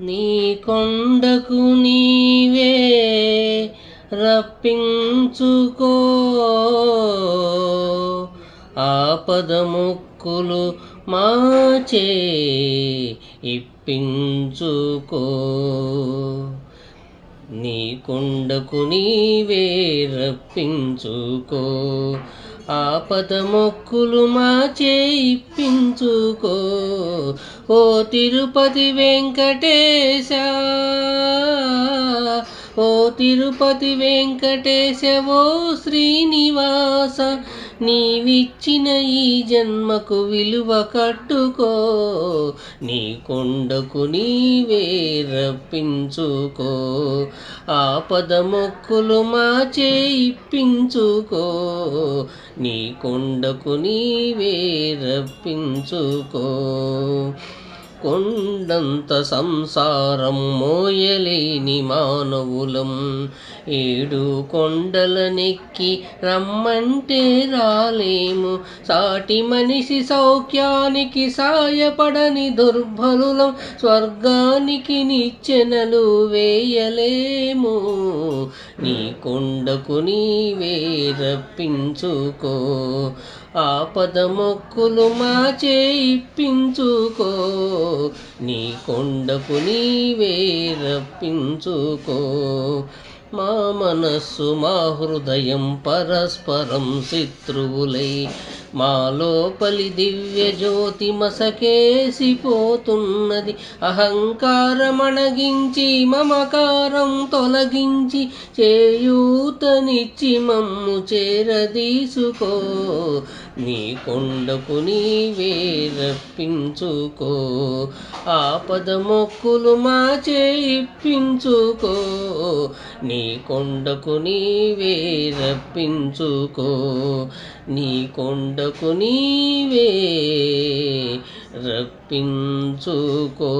నీ కొండకు నీవే రప్పించుకో. ఆపదముక్కులు మాచే ఇప్పించుకో. నీ కొండకు నీవే రప్పించుకో. ఆపద మొక్కులు మాచే ఇప్పించుకో. ఓ తిరుపతి వెంకటేశ ఓ తిరుపతి వెంకటేశ ఓ శ్రీనివాస నీవిచ్చిన ఈ జన్మకు విలువ కట్టుకో నీ కొండకు నీవే రప్పించుకో ఆపద మొక్కులు మాచే ఇప్పించుకో నీ కొండకు నీవే రప్పించుకో. కొండంత సంసారం మోయలేని మానవులం. ఏడు కొండలనెక్కి రమ్మంటే రాలేము. సాటి మనిషి సౌఖ్యానికి సాయపడని దుర్బలులం స్వర్గానికి నిచ్చెనలు వేయలేము. నీ కొండకు నీవే రప్పించుకో. ఆపద మొక్కులు మాచే ఇప్పించుకో. నీ కొండకు నీవే రప్పించుకో. మా మనస్సు మా హృదయం పరస్పరం శత్రువులై మా లోపలి దివ్య జ్యోతి మసకేసిపోతున్నది. అహంకారమణగించి మమకారం తొలగించి చేయూతనిచ్చి మమ్ము చేరదీసుకో. నీ కొండకు నీవే రప్పించుకో. ఆపద మొక్కులు మాచే ఇప్పించుకో. నీ కొండకు నీవే రప్పించుకో. నీ కొండకు నీవే రప్పించుకో.